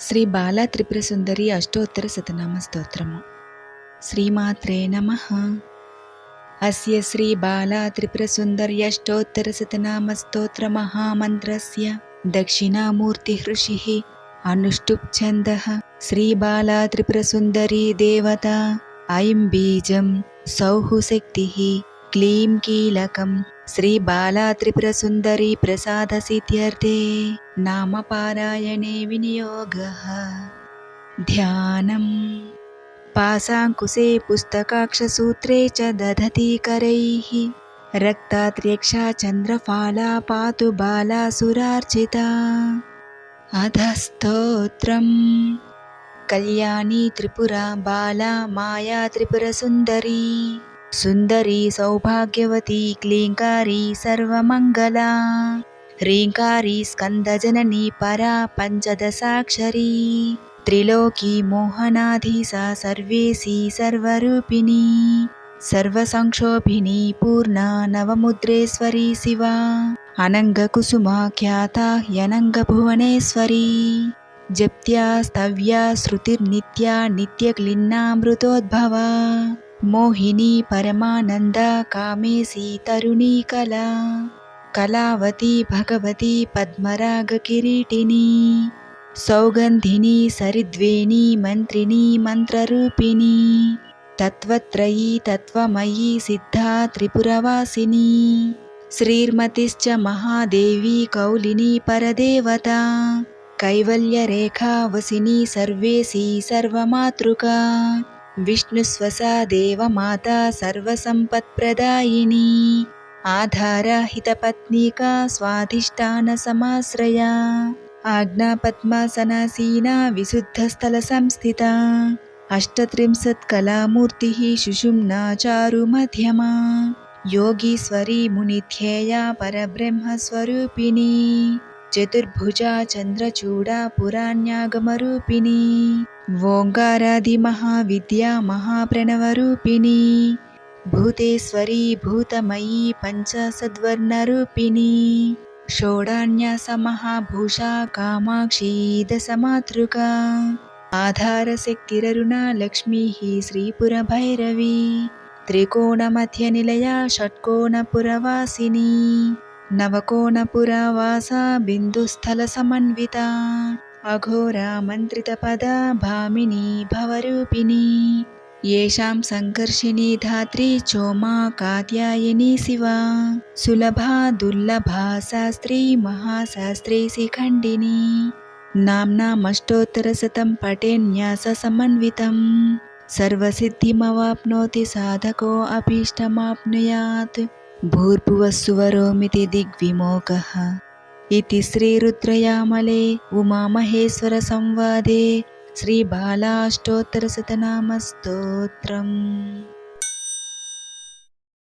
శ్రీ బాలా త్రిపుర సుందరి అష్టోత్తర శతనామ స్తోత్రము. శ్రీమాత్రే నమ. అస్య శ్రీ బాలా త్రిపుర సుందర్యష్టోత్తర శతనామ స్తోత్ర మహామంత్రస్య. దక్షిణామూర్తి హృషి అనుష్టుప్ ఛంద. శ్రీ బాలా త్రిపుర సుందరీ దేవత. ఐం బీజం సౌహు శక్తి. క్లీం కీలకం శ్రీ బాలా త్రిపుర సుందరి ప్రసాద సిద్ధ్యర్థే నామ పారాయణే వినియోగ ధ్యానం పాశాంకుశే పుస్తకాక్షసూత్రే చ దదతి కరైః రక్తాత్రేక్షా చంద్రఫాలా పాతు బాలాసురార్చిత అధస్తోత్రం కళ్యాణి త్రిపుర బాలా మాయా త్రిపుర సుందరీ సుందరి సౌభాగ్యవతి క్లీంకారి సర్వమంగళ. హ్రీంకారి స్కందజనని పరా పంచదశాక్షరీ. త్రిలోకి మోహనాధీశ సర్వేసి సర్వరూపిణి. సర్వసంక్షోభిణి పూర్ణ నవముద్రేశ్వరి శివ. అనంగకుసుమాఖ్యాత హ్యనంగభువనేశ్వరీ. జప్త్యా స్తవ్యా శృతిర్నిత్యా నిత్యక్లిన్నామృతోద్భవ. మోహిని పరమానంద కామేసి తరుణీ కళ. కళావతి భగవతి పద్మరాగ కిరీటిని. సౌగంధిని సరిద్వేణి మంత్రిని మంత్రరూపిణి. తత్వత్రయీ తత్వమయీ సిద్ధా త్రిపురవాసిని. శ్రీర్మతిశ్చ మహాదేవి కౌలిని పరదేవత. కైవల్యరేఖావసిని సర్వేసి సర్వమాతృకా. विष्णुस्वसा देवमाता सर्वसम्पत्प्रदायिनी आधारहितपत्नीका स्वाधिष्ठानसमाश्रया आज्ञापद्मासनासीना विशुद्धस्थलसंस्थिता अष्टत्रिंशत्कलामूर्तिः सुषुम्ना चारुमध्यमा योगीश्वरी मुनिध्येया परब्रह्मस्वरूपिणी चतुर्भुजा चन्द्रचूडा पुराण्यागमरूपिणी ओङ्कारादिमहाविद्या महाप्रणवरूपिणी भूतेश्वरी भूतमयी पञ्चसद्वर्णरूपिणी षोडान्यासमहाभूषा कामाक्षी दशमातृका आधारशक्तिररुणा लक्ष्मीः श्रीपुरभैरवी त्रिकोणमध्यनिलया षट्कोणपुरवासिनी नवकोणपुरावासा बिन्दुस्थलसमन्विता अघोरा मन्त्रितपदा भामिनी भवरूपिणी येषां सङ्कर्षिणी धात्री चोमा कात्यायनी शिवा सुलभा दुर्लभा शास्त्री महाशास्त्री शिखण्डिनी नाम्नामष्टोत्तरशतं पठेन्याससमन्वितं सर्वसिद्धिमवाप्नोति साधकोऽभीष्टमाप्नुयात् भूर्भुवस्सुवरोमिति दिग्विमोकः इति श्रीरुद्रयामले उमामहेश्वरसंवादे श्रीबालाष्टोत्तरशतनामस्तोत्रम्